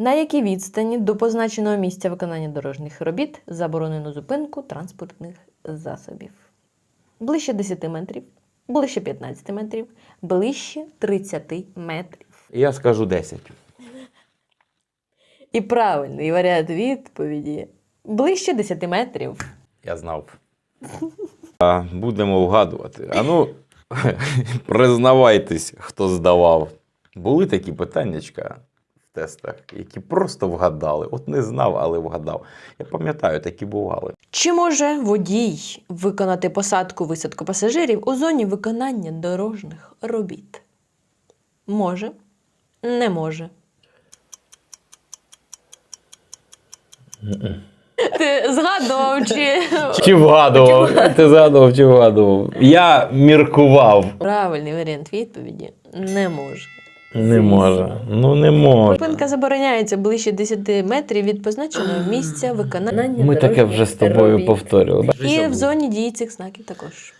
На якій відстані до позначеного місця виконання дорожніх робіт заборонено зупинку транспортних засобів? Ближче 10 метрів, ближче 15 метрів, ближче 30 метрів. Я скажу 10. І правильний варіант відповіді ближче 10 метрів. Я знав. А, будемо вгадувати. А ну, признавайтесь, хто здавав. Були такі питаннячка в тестах, які просто вгадали. От не знав, але вгадав. Я пам'ятаю, такі бували. Чи може водій виконати посадку висадку пасажирів у зоні виконання дорожніх робіт? Може, не може. Ти згадував чи Чи вгадував? Ти згадував, чи вгадував? Я міркував. правильний варіант відповіді не може. Не може. Ну не може. Зупинка забороняється ближче 10 метрів від позначеного місця виконання. Ми таке дорожніх вже з тобою робіт. повторювали. І в зоні дії цих знаків також.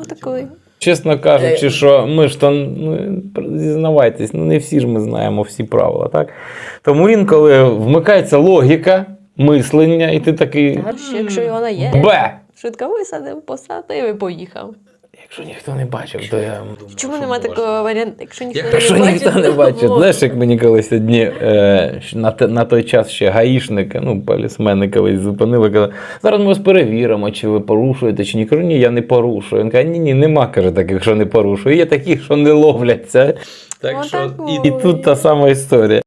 Отакої. Чесно кажучи, що ми ж то ну, зізнавайтесь, ну не всі ж ми знаємо всі правила, так? Тому інколи вмикається логіка мислення, і ти такий. Якщо вона є, Б! швидко висадив, посадив і поїхав. Якщо ніхто не бачив, то я. Чому немає такого варіанту? Якщо ніхто Якщо не бачить, ніхто не можна. знаєш, як мені колись одні е, на, те- на той час ще гаїшники, ну, полісмени колись зупинили, казали, зараз ми вас перевіримо, чи ви порушуєте, чи ні. Кажу, ні, я не порушую. Він каже, ні, ні, нема, каже, таких, що не порушую. Є такі, що не ловляться. Так Ну, що так і, і тут та сама історія.